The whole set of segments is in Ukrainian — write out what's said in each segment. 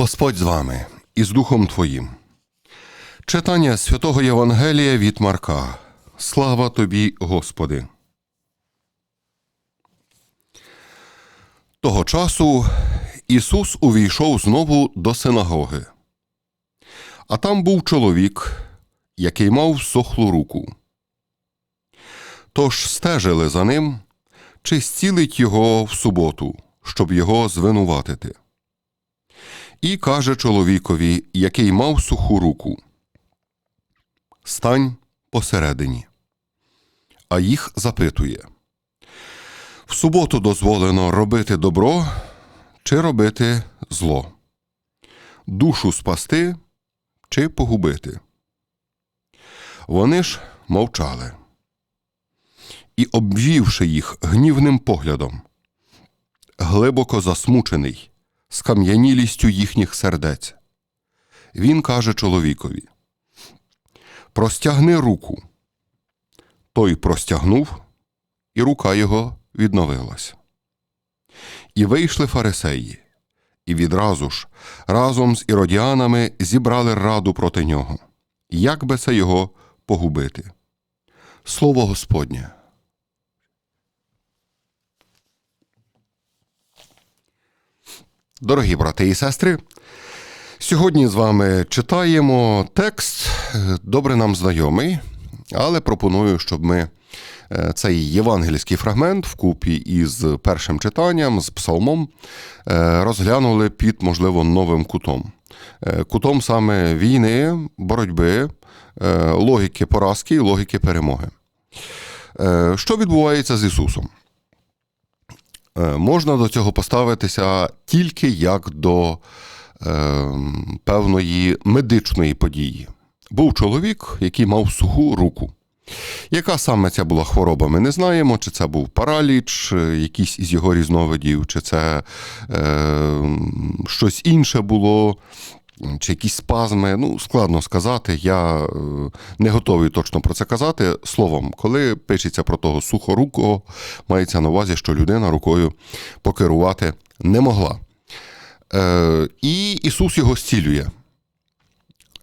Господь з вами і з Духом Твоїм. Читання святого Євангелія від Марка. Слава тобі, Господи. Того часу Ісус увійшов знову до синагоги. А там був чоловік, який мав сохлу руку. Тож стежили за ним, чи зцілить його в суботу, щоб його звинуватити. І каже чоловікові, який мав суху руку: Стань посередині. А їх запитує: В суботу дозволено робити добро чи робити зло, душу спасти чи погубити. Вони ж мовчали. І, обвівши їх гнівним поглядом, глибоко засмучений, скам'янілістю їхніх сердець. Він каже чоловікові: Простягни руку. Той простягнув, і рука його відновилась. І вийшли фарисеї, і відразу ж разом з іродіанами зібрали раду проти нього, як би це його погубити. Слово Господнє. Дорогі брати і сестри, сьогодні з вами читаємо текст, е, добре нам знайомий, але пропоную, щоб ми цей євангельський фрагмент вкупі із першим читанням, з псалмом, е, розглянули під, можливо, новим кутом. Е, Кутом саме війни, боротьби, е, логіки поразки і логіки перемоги. Е, Що відбувається з Ісусом? Е, можна до цього поставитися тільки як до е, певної медичної події. Був чоловік, який мав суху руку. Яка саме ця була хвороба, ми не знаємо, чи це був параліч, е, якийсь із його різновидів, чи це е, щось інше було, чи якісь спазми. Ну, складно сказати. Я е, не готовий точно про це казати. Словом, коли пишеться про того сухорукого, мається на увазі, що людина рукою покерувати не могла. Е, І Ісус його зцілює.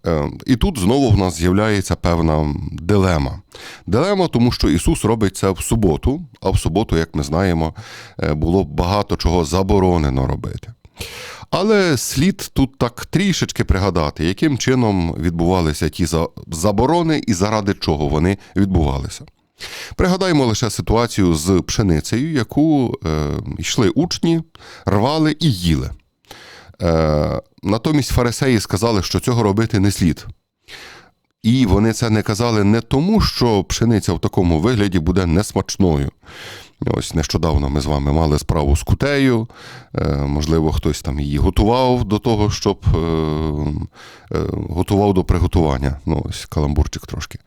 Е, І тут знову в нас з'являється певна дилема. Дилема, тому що Ісус робить це в суботу, а в суботу, як ми знаємо, е, було багато чого заборонено робити. Але слід тут так трішечки пригадати, яким чином відбувалися ті заборони і заради чого вони відбувалися. Пригадаймо лише ситуацію з пшеницею, яку е, йшли учні, рвали і їли. Е, натомість фарисеї сказали, що цього робити не слід. І вони це не казали не тому, що пшениця в такому вигляді буде несмачною. Ось нещодавно ми з вами мали справу з кутею. Е, можливо, хтось там її готував до того, щоб е, е, готував до приготування. Ну, ось каламбурчик трошки.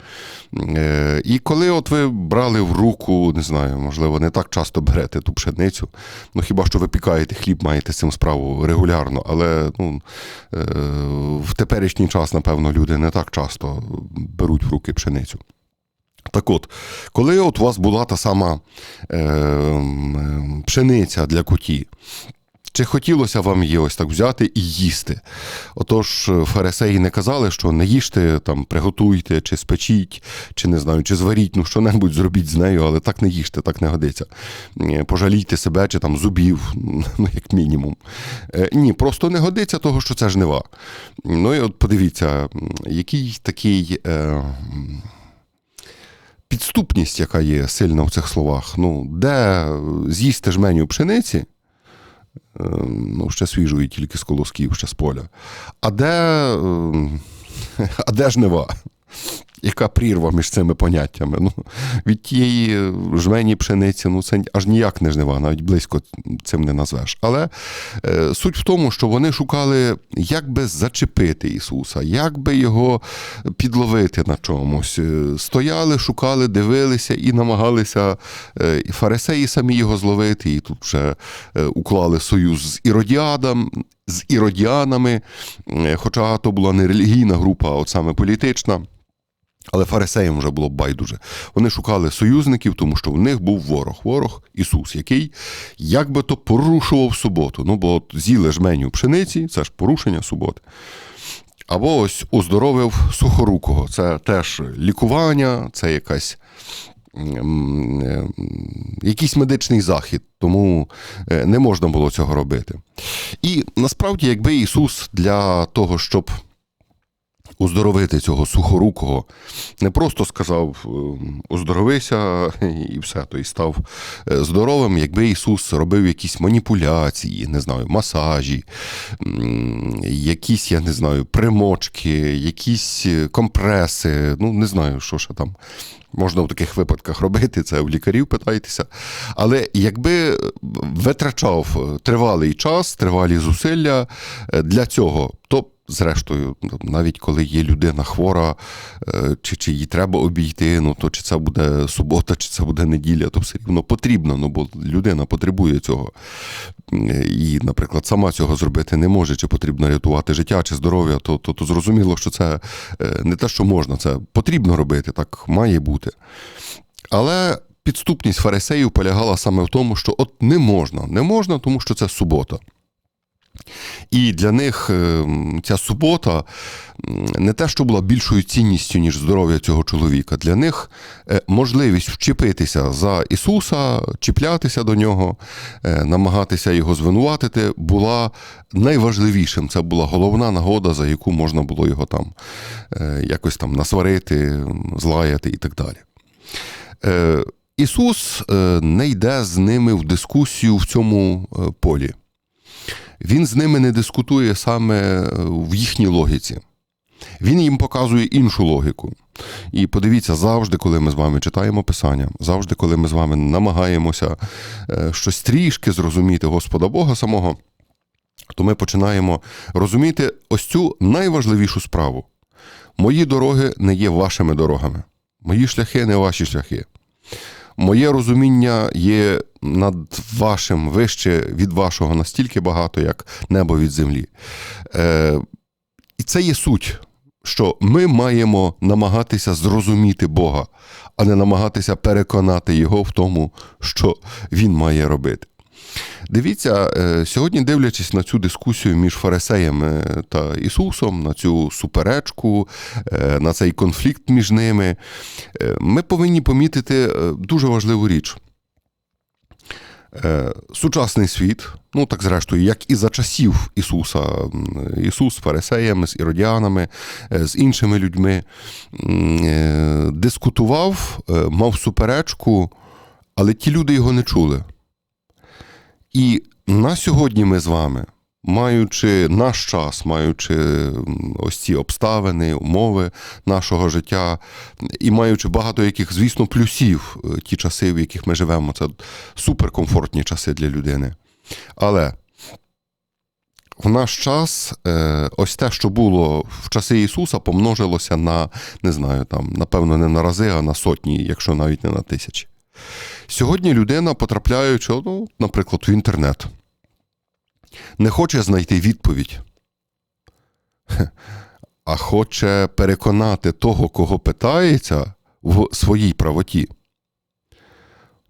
І коли от ви брали в руку, не знаю, можливо, не так часто берете ту пшеницю, ну хіба що ви пікаєте хліб, маєте з цим справу регулярно, але ну, в теперішній час, напевно, люди не так часто беруть в руки пшеницю. Так от, коли от у вас була та сама е, пшениця для куті, чи хотілося вам її ось так взяти і їсти? Отож, фарисеї не казали, що не їжте, там, приготуйте, чи спечіть, чи не знаю, чи зваріть, ну що-небудь зробіть з нею, але так не їжте, так не годиться. Е, Пожалійте себе чи там зубів, ну, як мінімум. Е, Ні, просто не годиться того, що це жнива. Ну і от подивіться, який такий. Е, підступність, яка є сильна в цих словах. Ну, де з'їсти жменю пшениці, е, ну, ще свіжої, тільки з колосків, ще з поля. А де, е, а де жнива? Яка прірва між цими поняттями? Ну, від тієї жмені пшениці, ну це аж ніяк не жнива, навіть близько цим не назвеш. Але е, суть в тому, що вони шукали, як би зачепити Ісуса, як би його підловити на чомусь. Е, Стояли, шукали, дивилися і намагалися е, фарисеї самі його зловити, і тут вже е, уклали союз з Іродіадом, з іродіанами, е, хоча то була не релігійна група, а от саме політична. Але фарисеям вже було байдуже. Вони шукали союзників, тому що в них був ворог. Ворог Ісус, який як би то порушував суботу. Ну, бо от з'їли жменю пшениці, це ж порушення суботи. Або ось оздоровив сухорукого. Це теж лікування, це якась. Якийсь медичний захід, тому е, не можна було цього робити. І насправді, якби Ісус для того, щоб оздоровити цього сухорукого, не просто сказав е, оздоровися і все, то і став е, здоровим, якби Ісус робив якісь маніпуляції, не знаю, масажі, якісь, я не знаю, примочки, якісь е, компреси, ну не знаю, що ще там. Можна в таких випадках робити, це в лікарів питайтеся. Але якби витрачав тривалий час, тривалі зусилля для цього, то зрештою, навіть коли є людина хвора, е, чи, чи їй треба обійти, ну то чи це буде субота, чи це буде неділя, то все рівно потрібно, ну бо людина потребує цього. І, наприклад, сама цього зробити не може, чи потрібно рятувати життя чи здоров'я, то, то, то зрозуміло, що це е, не те, що можна, це потрібно робити, так має бути. Але підступність фарисеїв полягала саме в тому, що от не можна, не можна, тому що це субота. І для них е, ця субота не те, що була більшою цінністю, ніж здоров'я цього чоловіка. Для них е, можливість вчепитися за Ісуса, чіплятися до нього, е, намагатися його звинуватити, була найважливішим. Це була головна нагода, за яку можна було його там якось там насварити, злаяти і так далі. Ісус не йде з ними в дискусію в цьому полі. Він з ними не дискутує саме е, в їхній логіці. Він їм показує іншу логіку. І подивіться, завжди, коли ми з вами читаємо Писання, завжди, коли ми з вами намагаємося е, щось трішки зрозуміти Господа Бога самого, то ми починаємо розуміти ось цю найважливішу справу. Мої дороги не є вашими дорогами, мої шляхи не ваші шляхи. Моє розуміння є над вашим вище від вашого настільки багато, як небо від землі. Е, і це є суть, що ми маємо намагатися зрозуміти Бога, а не намагатися переконати Його в тому, що Він має робити. Дивіться, е, сьогодні, дивлячись на цю дискусію між фарисеями та Ісусом, на цю суперечку, е, на цей конфлікт між ними, е, ми повинні помітити е, дуже важливу річ. Е, Сучасний світ, ну так зрештою, як і за часів Ісуса, Ісус з фарисеями, з іродіанами, е, з іншими людьми, е, дискутував, е, мав суперечку, але ті люди його не чули. І на сьогодні ми з вами, маючи наш час, маючи ось ці обставини, умови нашого життя, і маючи багато яких, звісно, плюсів, е, ті часи, в яких ми живемо, це суперкомфортні часи для людини. Але в наш час е, ось те, що було в часи Ісуса, помножилося на, не знаю, там, напевно, не на рази, а на сотні, якщо навіть не на тисячі. Сьогодні людина, потрапляючи, ну, наприклад, в інтернет, не хоче знайти відповідь, а хоче переконати того, кого питається, в своїй правоті.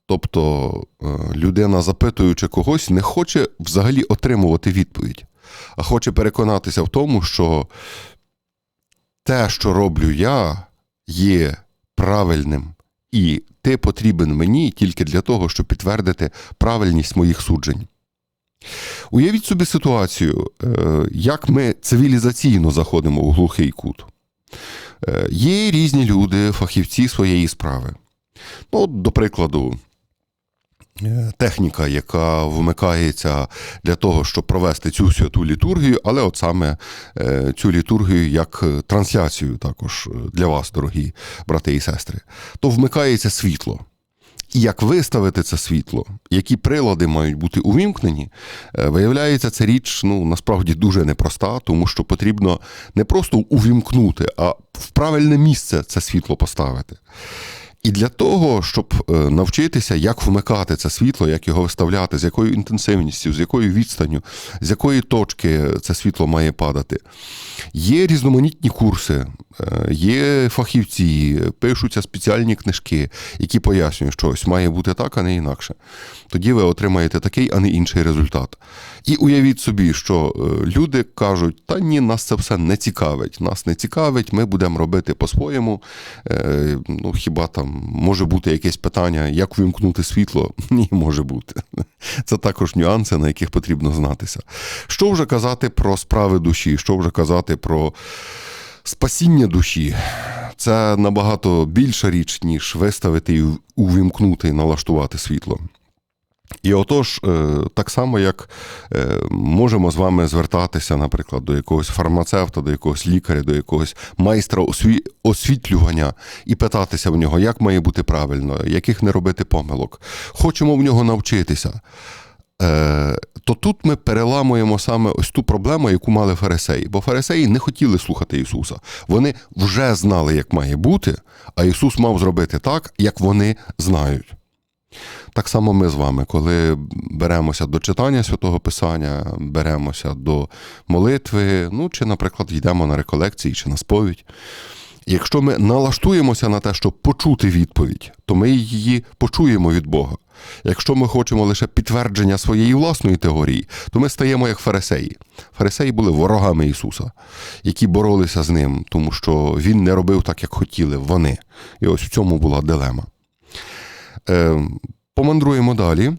Тобто е, людина, запитуючи когось, не хоче взагалі отримувати відповідь, а хоче переконатися в тому, що те, що роблю я, є правильним, і ти потрібен мені тільки для того, щоб підтвердити правильність моїх суджень. Уявіть собі ситуацію, е, як ми цивілізаційно заходимо у глухий кут. Е, Є різні люди, фахівці своєї справи. Ну, до прикладу, техніка, яка вмикається для того, щоб провести цю святу літургію, але от саме е, цю літургію як е, трансляцію також е, для вас, дорогі брати і сестри, то вмикається світло. І як виставити це світло, які прилади мають бути увімкнені, е, виявляється, це річ ну насправді дуже непроста, тому що потрібно не просто увімкнути, а в правильне місце це світло поставити. І для того, щоб е, навчитися, як вмикати це світло, як його виставляти, з якою інтенсивністю, з якою відстанню, з якої точки це світло має падати. Є різноманітні курси, е, є фахівці, пишуться спеціальні книжки, які пояснюють, що ось має бути так, а не інакше. Тоді ви отримаєте такий, а не інший результат. І уявіть собі, що е, люди кажуть, та ні, нас це все не цікавить. Нас не цікавить, ми будемо робити по-своєму. Ну, хіба там може бути якесь питання, як вимкнути світло? Ні, може бути. Це також нюанси, на яких потрібно знатися. Що вже казати про справи душі, що вже казати про спасіння душі? Це набагато більша річ, ніж виставити і увімкнути і налаштувати світло. І отож, е, так само, як е, можемо з вами звертатися, наприклад, до якогось фармацевта, до якогось лікаря, до якогось майстра осві- освітлювання і питатися в нього, як має бути правильно, яких не робити помилок. Хочемо в нього навчитися. Е, То тут ми переламуємо саме ось ту проблему, яку мали фарисеї. Бо фарисеї не хотіли слухати Ісуса. Вони вже знали, як має бути, а Ісус мав зробити так, як вони знають. Так само ми з вами, коли беремося до читання святого Писання, беремося до молитви, ну чи, наприклад, йдемо на реколекції чи на сповідь. Якщо ми налаштуємося на те, щоб почути відповідь, то ми її почуємо від Бога. Якщо ми хочемо лише підтвердження своєї власної теорії, то ми стаємо як фарисеї. Фарисеї були ворогами Ісуса, які боролися з ним, тому що Він не робив так, як хотіли вони. І ось в цьому була дилема. Е, Помандруємо далі.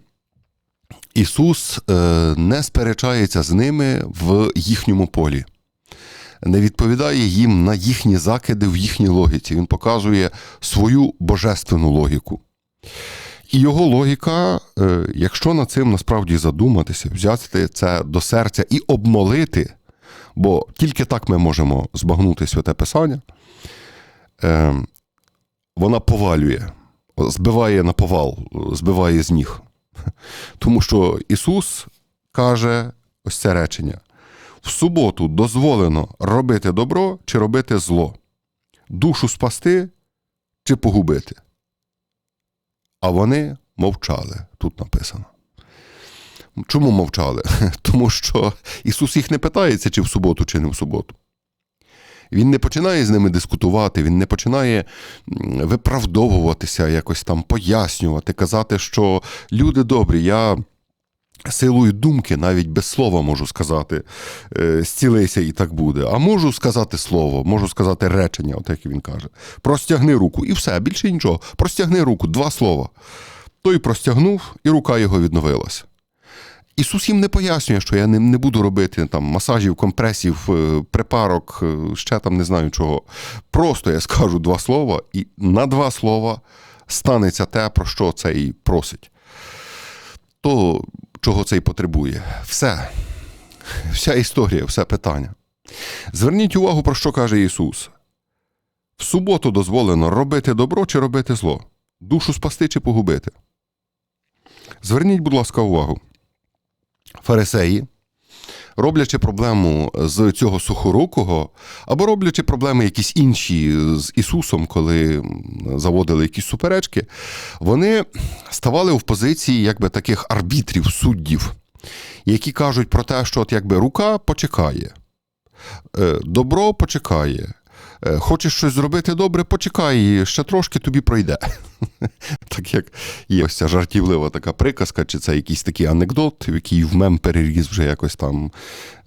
Ісус е, не сперечається з ними в їхньому полі, не відповідає їм на їхні закиди в їхній логіці. Він показує свою божественну логіку. І його логіка, е, якщо над цим насправді задуматися, взяти це до серця і обмолити, бо тільки так ми можемо збагнути святе Писання, вона повалює збиває на повал, збиває з ніг. Тому що Ісус каже ось це речення: в суботу дозволено робити добро чи робити зло, душу спасти чи погубити. А вони мовчали, тут написано. Чому мовчали? Тому що Ісус їх не питається, чи в суботу, чи не в суботу. Він не починає з ними дискутувати, він не починає виправдовуватися, якось там пояснювати, казати, що люди добрі, я. Силою думки, навіть без слова можу сказати, «Е, зцілися і так буде. А можу сказати слово, можу сказати речення, от як він каже. Простягни руку, і все, більше нічого. Простягни руку, два слова. Той простягнув, і рука його відновилася. Ісус їм не пояснює, що я не, не буду робити там масажів, компресів, е, припарок, е, ще там не знаю чого. Просто я скажу два слова, і на два слова станеться те, про що цей просить. То, чого цей потребує. Все. Вся історія, все питання. Зверніть увагу, про що каже Ісус. В суботу дозволено робити добро чи робити зло, душу спасти чи погубити. Зверніть, будь ласка, увагу фарисеї, роблячи проблему з цього сухорукого, або роблячи проблеми якісь інші з Ісусом, коли заводили якісь суперечки, вони ставали в позиції якби таких арбітрів, суддів, які кажуть про те, що от якби рука почекає, е, добро почекає. Е, хочеш щось зробити добре, почекай, ще трошки тобі пройде. Так як є ось ця жартівлива така приказка, чи це якийсь такий анекдот, який в мем переріз вже якось там.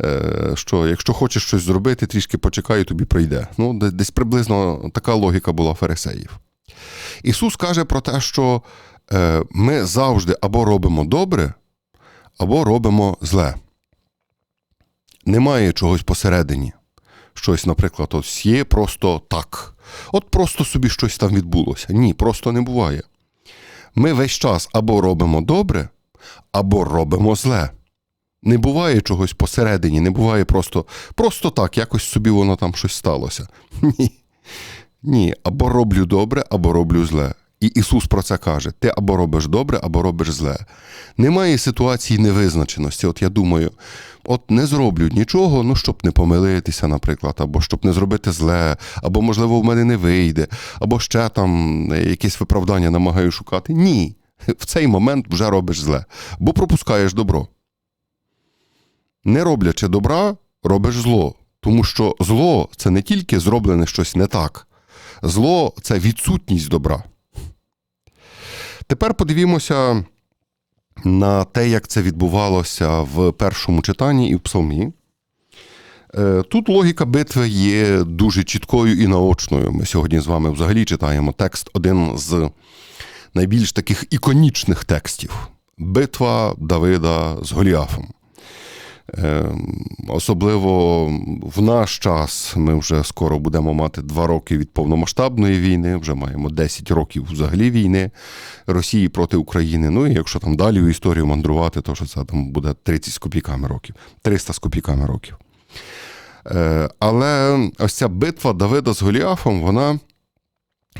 Е, що якщо хочеш щось зробити, трішки почекай, тобі пройде. Ну, Десь приблизно така логіка була фарисеїв. Ісус каже про те, що е, ми завжди або робимо добре, або робимо зле. Немає чогось посередині щось, наприклад, ось є просто так. От просто собі щось там відбулося. Ні, просто не буває. Ми весь час або робимо добре, або робимо зле. Не буває чогось посередині, не буває просто, просто так, якось собі воно там щось сталося. Ні. Ні, або роблю добре, або роблю зле. І Ісус про це каже: ти або робиш добре, або робиш зле. Немає ситуації невизначеності. От я думаю, от не зроблю нічого, ну щоб не помилитися, наприклад, або щоб не зробити зле, або, можливо, в мене не вийде, або ще там якесь виправдання намагаю шукати. Ні. В цей момент вже робиш зле, бо пропускаєш добро. Не роблячи добра, робиш зло. Тому що зло це не тільки зроблене щось не так. Зло це відсутність добра. Тепер подивімося на те, як це відбувалося в першому читанні і в псалмі. Е, Тут логіка битви є дуже чіткою і наочною. Ми сьогодні з вами взагалі читаємо текст, один з найбільш таких іконічних текстів битва Давида з Голіафом. Е, Особливо в наш час ми вже скоро будемо мати два роки від повномасштабної війни, вже маємо 10 років взагалі війни Росії проти України. Ну і якщо там далі в історію мандрувати, то що це там буде 30 з копійками років, 300 з копійками років. Е, Але ось ця битва Давида з Голіафом, вона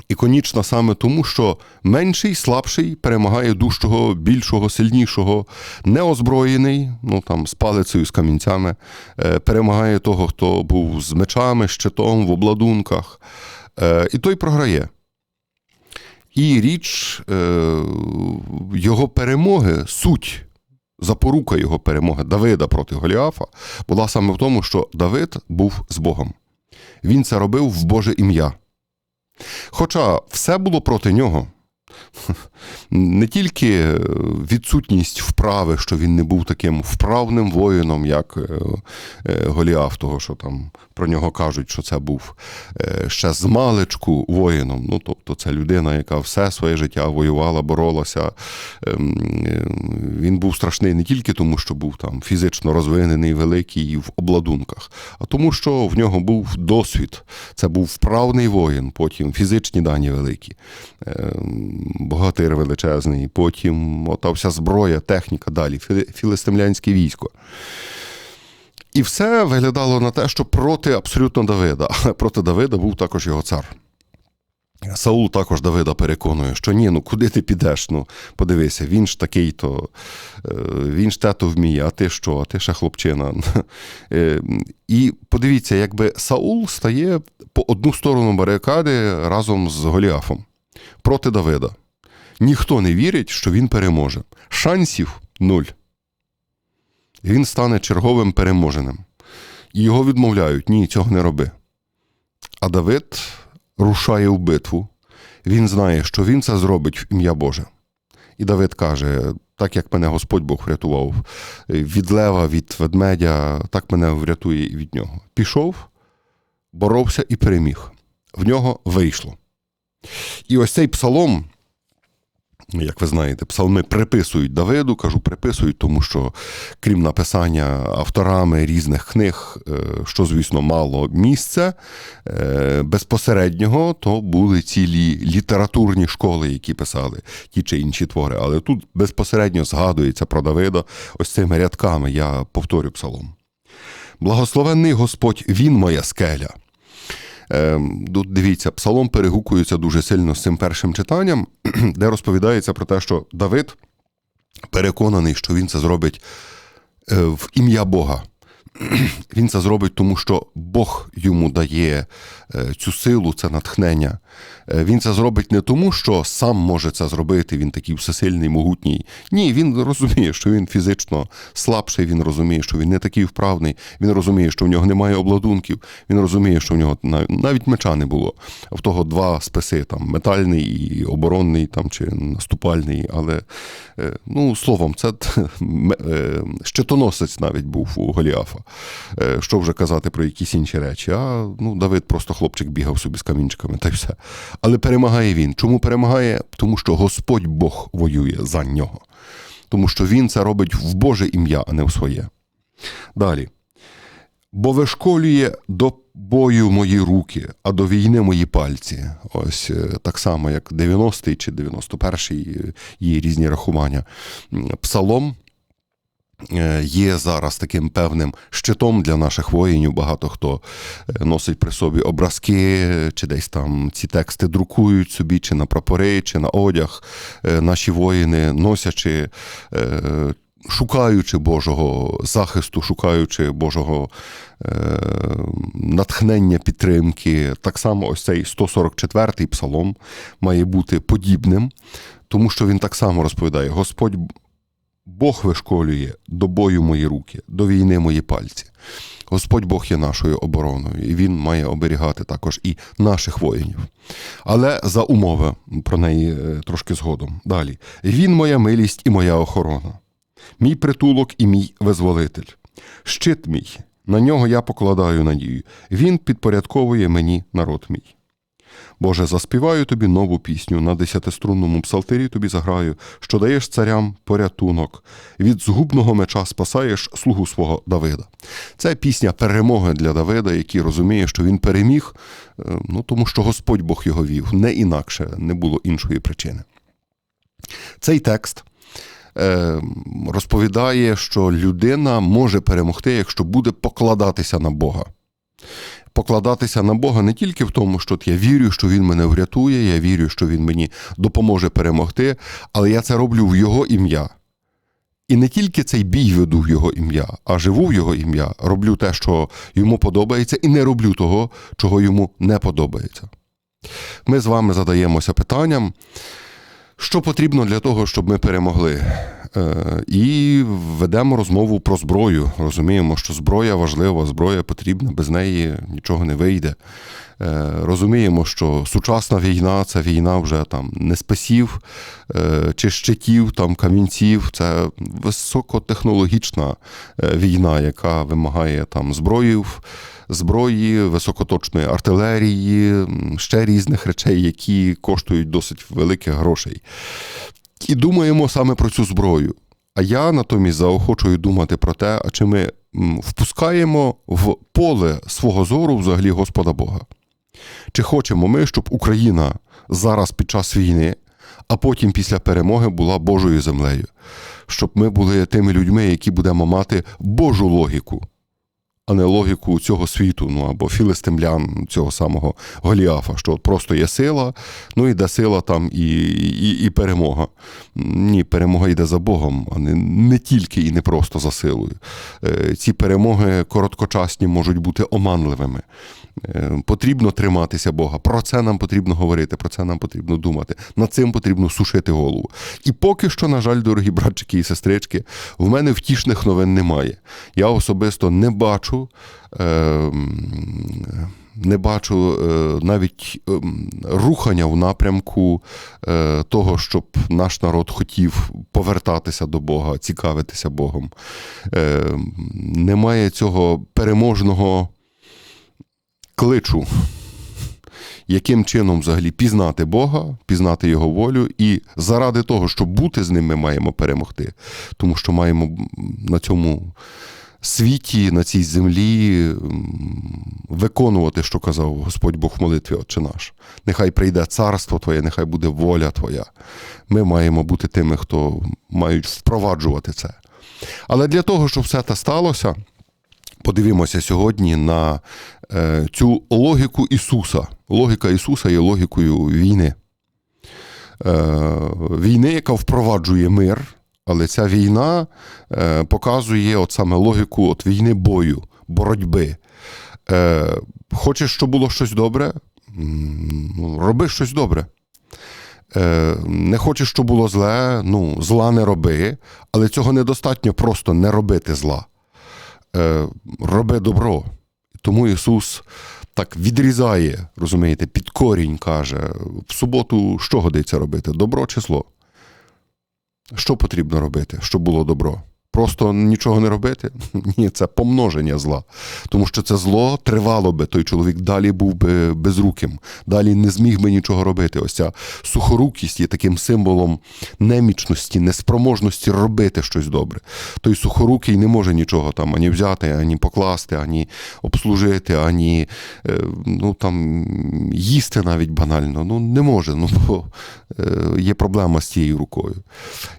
іконічна саме тому, що менший, слабший перемагає дужчого, більшого, сильнішого, неозброєний, ну там з палицею, з камінцями, е, перемагає того, хто був з мечами, щитом, в обладунках, е, і той програє. І річ е, його перемоги, суть, запорука його перемоги Давида проти Голіафа була саме в тому, що Давид був з Богом. Він це робив в Боже ім'я. Хоча все було проти нього. Не тільки відсутність вправи, що він не був таким вправним воїном, як е, е, Голіаф, того, що там про нього кажуть, що це був е, ще з маличку воїном. Ну, тобто, це людина, яка все своє життя воювала, боролася. Ем, він був страшний не тільки тому, що був там фізично розвинений, великий в обладунках, а тому, що в нього був досвід. Це був вправний воїн, потім фізичні дані великі. Богатир величезний, потім ота вся зброя, техніка далі, філистимлянське військо. І все виглядало на те, що проти абсолютно Давида. Але проти Давида був також його цар. Саул також Давида переконує, що ні, ну куди ти підеш? Ну, подивися, він ж такий, то він ж тето вміє, а ти що? А ти ще хлопчина. І подивіться, якби Саул стає по одну сторону барикади разом з Голіафом проти Давида. Ніхто не вірить, що він переможе. Шансів нуль. Він стане черговим переможеним. І його відмовляють: ні, цього не роби. А Давид рушає в битву. Він знає, що він це зробить в ім'я Боже. І Давид каже: так як мене Господь Бог врятував від лева, від ведмедя, так мене врятує і від нього. Пішов, боровся і переміг. В нього вийшло. І ось цей псалом, як ви знаєте, псалми приписують Давиду, кажу, приписують, тому що, крім написання авторами різних книг, е, що, звісно, мало місця е, безпосереднього, то були цілі літературні школи, які писали ті чи інші твори. Але тут безпосередньо згадується про Давида ось цими рядками. Я повторю псалом. Благословенний Господь, Він моя скеля. Ем, тут дивіться, псалом перегукується дуже сильно з цим першим читанням, де розповідається про те, що Давид переконаний, що він це зробить е, в ім'я Бога. Він це зробить, тому що Бог йому дає е, цю силу, це натхнення. Е, він це зробить не тому, що сам може це зробити, він такий всесильний, могутній. Ні, він розуміє, що він фізично слабший, він розуміє, що він не такий вправний, він розуміє, що в нього немає обладунків, він розуміє, що в нього навіть меча не було. В того два списи: там метальний і оборонний, там чи наступальний. Але е, ну, словом, це щитоносець навіть був у Голіафа. Що вже казати про якісь інші речі? А ну, Давид просто хлопчик бігав собі з камінчиками та й все. Але перемагає він. Чому перемагає? Тому що Господь Бог воює за нього. Тому що він це робить в Боже ім'я, а не в своє. Далі. бо вишколює до бою мої руки, а до війни мої пальці. Ось е, так само, як 90-й чи 91-й е, є різні рахування. Псалом е, є зараз таким певним щитом для наших воїнів. Багато хто е, носить при собі образки, е, чи десь там ці тексти друкують собі, чи на прапори, чи на одяг. Е, Наші воїни носячи. е, Шукаючи Божого захисту, шукаючи Божого е, натхнення підтримки, так само ось цей 144-й псалом має бути подібним, тому що він так само розповідає: Господь Бог вишколює до бою мої руки, до війни мої пальці. Господь Бог є нашою обороною, і Він має оберігати також і наших воїнів. Але за умови, про неї е, трошки згодом. Далі. Він моя милість і моя охорона, мій притулок і мій визволитель, щит мій, на нього я покладаю надію. Він підпорядковує мені народ мій. Боже, заспіваю тобі нову пісню, на десятиструнному псалтирі тобі заграю, що даєш царям порятунок, від згубного меча спасаєш слугу свого Давида. Це пісня перемоги для Давида, який розуміє, що він переміг, е, ну тому що Господь Бог його вів, не інакше, не було іншої причини. Цей текст е, розповідає, що людина може перемогти, якщо буде покладатися на Бога. Покладатися на Бога не тільки в тому, що я вірю, що Він мене врятує, я вірю, що Він мені допоможе перемогти, але я це роблю в Його ім'я. І не тільки цей бій веду в Його ім'я, а живу в Його ім'я, роблю те, що йому подобається, і не роблю того, чого йому не подобається. Ми з вами задаємося питанням, що потрібно для того, щоб ми перемогли. Е, І ведемо розмову про зброю. Розуміємо, що зброя важлива, зброя потрібна, без неї нічого не вийде. Е, Розуміємо, що сучасна війна це війна вже там не спасів е, чи щитів, там камінців. Це високотехнологічна війна, яка вимагає там зброїв, зброї, високоточної артилерії, ще різних речей, які коштують досить великих грошей. І думаємо саме про цю зброю. А я натомість заохочую думати про те, а чи ми впускаємо в поле свого зору взагалі Господа Бога. Чи хочемо ми, щоб Україна зараз під час війни, а потім після перемоги була Божою землею, щоб ми були тими людьми, які будемо мати Божу логіку, а не логіку цього світу, ну або філистимлян цього самого Голіафа, що просто є сила, ну йде сила там і, і, і перемога. Ні, перемога йде за Богом, а не, не тільки і не просто за силою. Е, Ці перемоги короткочасні можуть бути оманливими. Е, Потрібно триматися Бога. Про це нам потрібно говорити, про це нам потрібно думати. Над цим потрібно сушити голову. І поки що, на жаль, дорогі братчики і сестрички, в мене втішних новин немає. Я особисто не бачу. Е, не бачу е, навіть е, рухання в напрямку е, того, щоб наш народ хотів повертатися до Бога, цікавитися Богом. Е, Немає цього переможного кличу, яким чином взагалі пізнати Бога, пізнати Його волю, і заради того, щоб бути з ним, ми маємо перемогти, тому що маємо на цьому світі, на цій землі виконувати, що казав Господь Бог в молитві Отче наш. Нехай прийде царство Твоє, нехай буде воля Твоя. Ми маємо бути тими, хто мають впроваджувати це. Але для того, щоб все це сталося, подивимося сьогодні на е, цю логіку Ісуса. Логіка Ісуса є логікою війни. Е, війни, яка впроваджує мир, але ця війна е, показує от саме логіку от війни бою, боротьби. Е, хочеш, щоб було щось добре? Ну, Роби щось добре. Е, не хочеш, щоб було зле, ну, зла не роби, але цього недостатньо просто не робити зла. Е, роби добро. Тому Ісус так відрізає, розумієте, під корінь каже: в суботу що годиться робити? Добро чи зло? Що потрібно робити, щоб було добро? Просто нічого не робити? Ні, це помноження зла. Тому що це зло тривало би, той чоловік далі був би безруким, далі не зміг би нічого робити. Ось ця сухорукість є таким символом немічності, неспроможності робити щось добре. Той сухорукий не може нічого там ані взяти, ані покласти, ані обслужити, ані е, ну, там, їсти навіть банально. Ну, не може, ну, бо е, є проблема з цією рукою.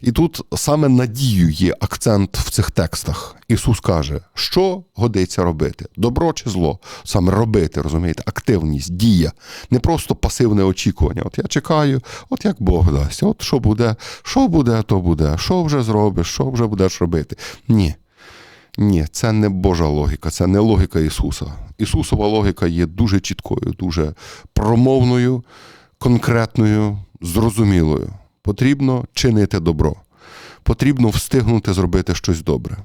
І тут саме надію є акцент в цих текстах. Ісус каже, що годиться робити? Добро чи зло? Саме робити, розумієте, активність, дія, не просто пасивне очікування. От я чекаю, от як Бог дасть, от що буде, що буде, то буде, що вже зробиш, що вже будеш робити. Ні. Ні, це не Божа логіка, це не логіка Ісуса. Ісусова логіка є дуже чіткою, дуже промовною, конкретною, зрозумілою. Потрібно чинити добро. Потрібно встигнути зробити щось добре.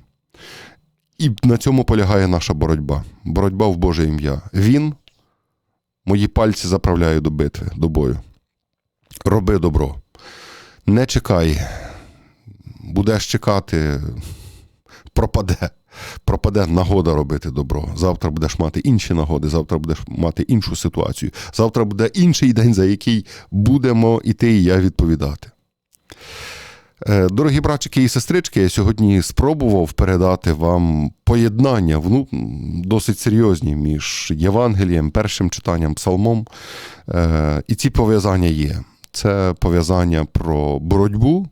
І на цьому полягає наша боротьба. Боротьба в Боже ім'я. Він мої пальці заправляє до битви, до бою. Роби добро. Не чекай. Будеш чекати, пропаде. Пропаде нагода робити добро. Завтра будеш мати інші нагоди, завтра будеш мати іншу ситуацію. Завтра буде інший день, за який будемо і ти, і я відповідати. Е, Дорогі братчики і сестрички, я сьогодні спробував передати вам поєднання ну, досить серйозні між Євангелієм, першим читанням, псалмом. Е, І ці пов'язання є. Це пов'язання про боротьбу,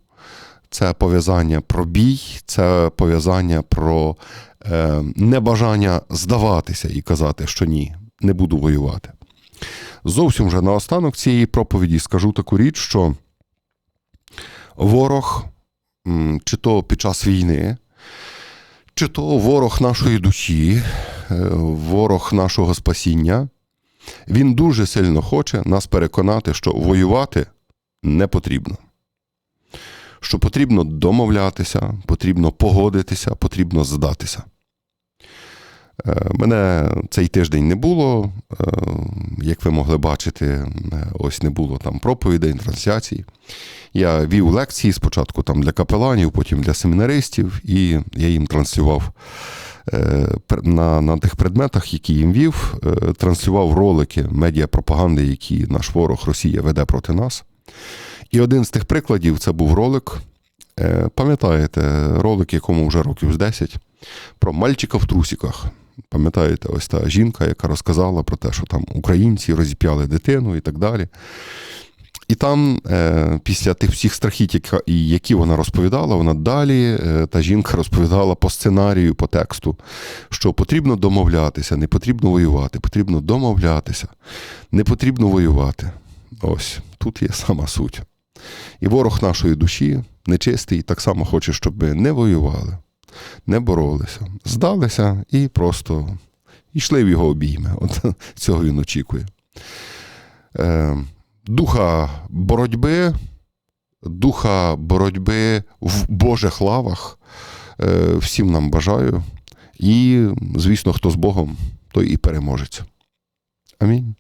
це пов'язання про бій, це пов'язання про е, небажання здаватися і казати, що ні, не буду воювати. Зовсім вже наостанок цієї проповіді скажу таку річ, що ворог, чи то під час війни, чи то ворог нашої душі, е, ворог нашого спасіння, він дуже сильно хоче нас переконати, що воювати не потрібно. Що потрібно домовлятися, потрібно погодитися, потрібно здатися. Е, Мене цей тиждень не було. е, Як ви могли бачити, е, ось не було там проповідей, трансляцій. Я вів лекції спочатку там для капеланів, потім для семінаристів, і я їм транслював на, на тих предметах, які їм вів, транслював ролики медіапропаганди, які наш ворог Росія веде проти нас. І один з тих прикладів це був ролик. Пам'ятаєте, ролик, якому вже років з 10, про мальчика в трусіках. Пам'ятаєте, ось та жінка, яка розказала про те, що там українці розіп'яли дитину і так далі. І там, е, після тих всіх страхіть, які вона розповідала, вона далі, е, та жінка розповідала по сценарію, по тексту, що потрібно домовлятися, не потрібно воювати, потрібно домовлятися, не потрібно воювати. Ось тут є сама суть. І ворог нашої душі, нечистий, так само хоче, щоб ми не воювали, не боролися, здалися і просто йшли в його обійми. От цього він очікує. Е, духа боротьби, духа боротьби в Божих лавах. Е, всім нам бажаю. І, звісно, хто з Богом, той і переможеться. Амінь.